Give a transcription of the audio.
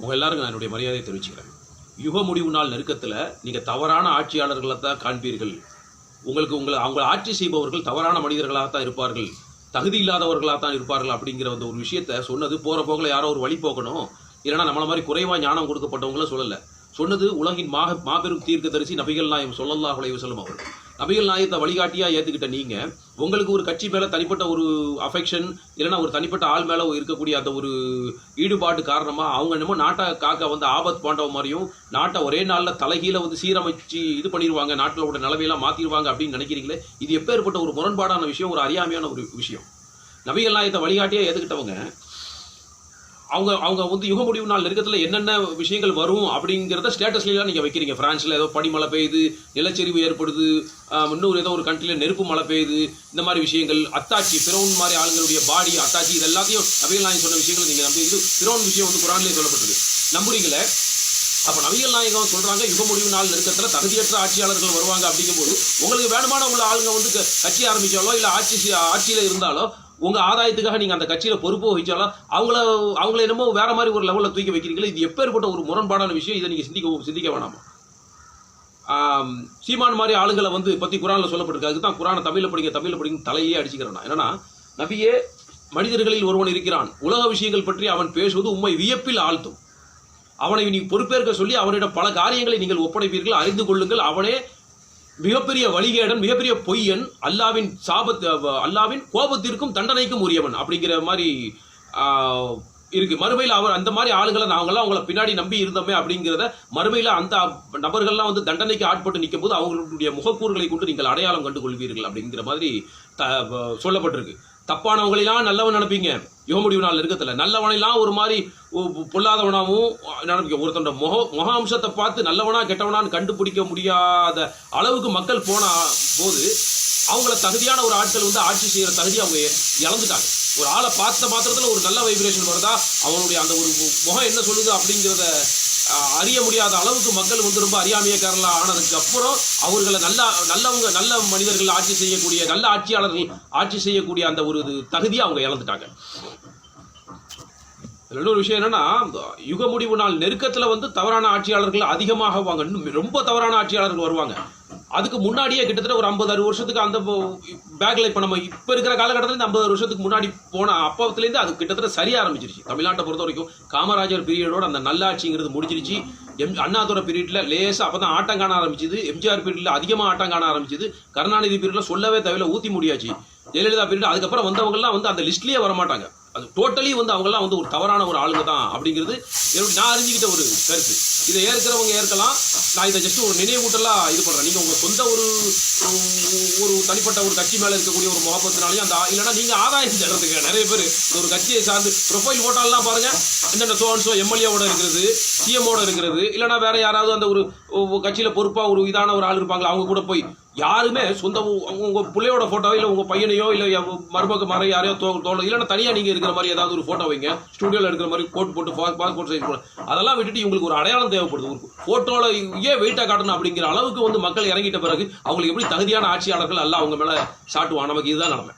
உங்கள் எல்லாருக்கும் நான் என்னுடைய மரியாதையை தெரிவிச்சுக்கிறேன். யுக முடிவு நாள் நெருக்கத்தில் நீங்கள் தவறான ஆட்சியாளர்களை தான் காண்பீர்கள். உங்களுக்கு உங்களை அவங்களை ஆட்சி செய்பவர்கள் தவறான மனிதர்களாக தான் இருப்பார்கள். தகுதி இல்லாதவர்களாக தான் இருப்பார்கள் அப்படிங்கிற அந்த ஒரு விஷயத்த சொன்னது போகிற போக்கில் யாரோ ஒரு வழி போக்கணும் இல்லைன்னா நம்மள மாதிரி குறைவாக ஞானம் கொடுக்கப்பட்டவங்களும் சொல்லலை. சொன்னது உலகின் மாக மாபெரும் தீர்க்கதரிசி நபிகள் நாயம் சொல்லல்லா உலக செல்லும் அவர்கள். நபிகள் நாயத்தை வழிகாட்டியா ஏத்துக்கிட்ட நீங்க உங்களுக்கு ஒரு கட்சி மேல தனிப்பட்ட ஒரு அஃபெக்ஷன் இல்லைன்னா ஒரு தனிப்பட்ட ஆள் மேல இருக்கக்கூடிய அந்த ஒரு ஈடுபாடு காரணமா அவங்க என்னமோ நாட்டை காக்க வந்து ஆபத் பாண்டவ மாதிரியும் நாட்டை ஒரே நாளில் தலைகீழ வந்து சீரமைச்சு இது பண்ணிடுவாங்க நாட்டிலோட நிலவையெல்லாம் மாத்திடுவாங்க அப்படின்னு நினைக்கிறீங்களே இது எப்பேற்பட்ட ஒரு முரண்பாடான விஷயம் ஒரு அறியாமையான ஒரு விஷயம். நபிகள் நாயத்தை வழிகாட்டியா ஏத்துக்கிட்டவங்க அவங்க அவங்க வந்து யுக முடிவு நாள் நெருக்கத்தில் என்னென்ன விஷயங்கள் வரும் அப்படிங்கிறத ஸ்டேட்டஸ்லாம் நீங்கள் வைக்கிறீங்க. ஃப்ரான்ஸில் ஏதோ பனிமழை பெய்யுது நிலச்சரிவு ஏற்படுது இன்னொரு ஏதோ ஒரு கண்ட்ரியில் நெருப்பு மழை பெய்யுது இந்த மாதிரி விஷயங்கள் அத்தாச்சி பிறவுன் மாதிரி ஆளுங்களுடைய பாடி அத்தாச்சி இது எல்லாத்தையும் நபிகள் நாயகம் சொன்ன விஷயங்கள் நீங்கள் நம்பி இது பிறவுன் விஷயம் வந்து குரான்லேயே சொல்லப்பட்டது. நம்புறீங்களே? அப்போ நபிகள் நாயகம் சொல்கிறாங்க யுக முடிவு நாள் நெருக்கத்தில் தகுதியற்ற ஆட்சியாளர்கள் வருவாங்க அப்படிங்கும்போது உங்களுக்கு வேணுமான உள்ள ஆளுங்க வந்து க- கட்சி ஆரம்பித்தாலோ இல்லை ஆட்சி ஆட்சியில் இருந்தாலோ உங்கள் ஆதாயத்துக்காக நீங்கள் அந்த கட்சியில் பொறுப்பு வகிச்சாலும் அவங்கள அவங்கள என்னமோ வேற மாதிரி ஒரு லெவலில் தூக்கி வைக்கிறீங்களே இது எப்பேற்பட்ட ஒரு முரண்பாடான விஷயம்? இதை நீங்கள் சிந்திக்க சிந்திக்க வேணாமா? சீமான் மாதிரி ஆளுங்களை வந்து பற்றி குரானில் சொல்லப்பட்டிருக்கு. அதுக்கு தான் குரானை தமிழில் படிங்க தமிழில் படிங்க தலையே அடிச்சுக்கிறேன் நான். என்னன்னா நபியே மனிதர்களில் ஒருவன் இருக்கிறான். உலக விஷயங்கள் பற்றி அவன் பேசுவது உண்மை வியப்பில் ஆழ்த்தும். அவனை நீ பொறுப்பேற்க சொல்லி அவனிடம் பல காரியங்களை நீங்கள் ஒப்படைப்பீர்கள். அறிந்து கொள்ளுங்கள். அவனே மிகப்பெரிய வழிகேடன் மிகப்பெரிய பொய்யன் அல்லாவின் சாபத் அல்லாவின் கோபத்திற்கும் தண்டனைக்கும் உரியவன் அப்படிங்கிற மாதிரி இருக்கு. மறுமையில் அவர் அந்த மாதிரி ஆளுங்களை நாங்களாம் அவங்கள பின்னாடி நம்பி இருந்தோமே அப்படிங்கிறத மறுமையில் அந்த நபர்கள்லாம் வந்து தண்டனைக்கு ஆட்பட்டு நிற்கும் போது அவங்களுடைய முகக்கூறுகளை கொண்டு நீங்கள் அடையாளம் கண்டு கொள்வீர்கள் அப்படிங்கிற மாதிரி த- சொல்லப்பட்டிருக்கு. தப்பானவங்களெல்லாம் நல்லவன் நினைப்பீங்க. யோமுடிவு முடிவு நாள் இருக்கத்துல நல்லவனெல்லாம் ஒரு மாதிரி பொல்லாதவனாகவும் நினைப்பீங்க. ஒருத்தனோட முக முக அம்சத்தை பார்த்து நல்லவனா கெட்டவனான்னு கண்டுபிடிக்க முடியாத அளவுக்கு மக்கள் போன போது அவங்கள தகுதியான ஒரு ஆட்கள் வந்து ஆட்சி செய்கிற தகுதி அவங்க இழந்துட்டாங்க. ஒரு ஆளை பார்த்த மாத்திரத்தில் ஒரு நல்ல வைப்ரேஷன் வருதா? அவனுடைய அந்த ஒரு முகம் என்ன சொல்லுது அப்படிங்கிறத அறிய முடியாத அளவுக்கு மக்கள் வந்து ரொம்ப அறியாமையக்காரர்களா ஆனதுக்கு அப்புறம் அவர்களை நல்ல நல்லவங்க நல்ல மனிதர்கள் ஆட்சி செய்யக்கூடிய நல்ல ஆட்சியாளர்கள் ஆட்சி செய்யக்கூடிய அந்த ஒரு இது தகுதியை அவங்க இழந்துட்டாங்க. இன்னொரு விஷயம் என்னன்னா யுக முடிவு நாள் நெருக்கத்தில் வந்து தவறான ஆட்சியாளர்கள் அதிகமாக வாங்க இன்னும் ரொம்ப தவறான ஆட்சியாளர்கள் வருவாங்க. அதுக்கு முன்னாடியே கிட்டத்தட்ட ஒரு ஐம்பது அறுபது வருஷத்துக்கு அந்த பேக்கில் இப்போ நம்ம இப்போ இருக்கிற காலகட்டத்தில் இந்த ஐம்பது வருஷத்துக்கு முன்னாடி போன அப்பத்துலேருந்து அது கிட்டத்தட்ட சரிய ஆரம்பிச்சிருச்சு. தமிழ்நாட்டை பொறுத்த வரைக்கும் காமராஜர் பீரியடோட அந்த நல்லாட்சிங்கிறது முடிஞ்சிருச்சு. எம் அண்ணாதுரை லேசாக அப்போ தான் ஆட்டம் காண ஆரம்பிச்சிது. எம்ஜிஆர் பீரியடில் அதிகமாக ஆட்டம் காண ஆரம்பிச்சது. கருணாநிதி பீரியடில் சொல்லவே தேவையில்ல ஊற்றி முடியாச்சு. ஜெயலலிதா பீரியட் அதுக்கப்புறம் வந்தவங்கலாம் வந்து அந்த லிஸ்ட்லேயே வர மாட்டாங்க அது டோட்டலி வந்து அவங்கெல்லாம் வந்து ஒரு தவறான ஒரு ஆளுங்க தான் அப்படிங்கிறது என்னுடைய நான் அறிஞ்சிக்கிட்ட ஒரு கருத்து. இதை ஏற்கிறவங்க ஏற்கலாம். நான் இதை ஜஸ்ட் ஒரு நினைவூட்டலா இது பண்றேன். நீங்க உங்க சொந்த ஒரு ஒரு தனிப்பட்ட ஒரு கட்சி மேல இருக்கக்கூடிய ஒரு முகப்பத்தினாலையும் அந்த ஆ- இல்லைன்னா நீங்க ஆதாயம் தேடுறதுக்கு நிறைய பேர் ஒரு கட்சியை சார்ந்து ப்ரொஃபைல் போட்டாலாம் பாருங்க. என்னென்ன சோ சோ எம்எல்ஏவோட இருக்கிறது சிஎம்மோட இருக்கிறது இல்லைன்னா வேற யாராவது அந்த ஒரு கட்சியில் கட்சியில பொறுப்பா ஒரு இதான ஒரு ஆள் இருப்பாங்களா அவங்க கூட போய் யாருமே சொந்த உங்கள் பிள்ளையோட போட்டோ இல்லை உங்கள் பையனையோ இல்லை எவ- மருமக மர யாரையோ தோ தோல இல்லைன்னா தனியாக நீங்கள் இருக்கிற மாதிரி ஏதாவது ஒரு ஃபோட்டோ வைங்க. ஸ்டூடியோவில் எடுக்கிற மாதிரி கோட் போட்டு பாஸ்போர்ட் சைஸ் போட. அதெல்லாம் விட்டுட்டு இவங்களுக்கு ஒரு அடையாளம் தேவைப்படுது. ஒரு ஃபோட்டோவில் ஏன் வெயிட்டாக காட்டணும் அப்படிங்கிற அளவுக்கு வந்து மக்கள் இறங்கிட்ட பிறகு அவங்களுக்கு எப்படி தகுதியான ஆட்சியாளர்கள் அல்ல அவங்க மேலே சாட்டுவான் நமக்கு இதுதான் நிலைமை.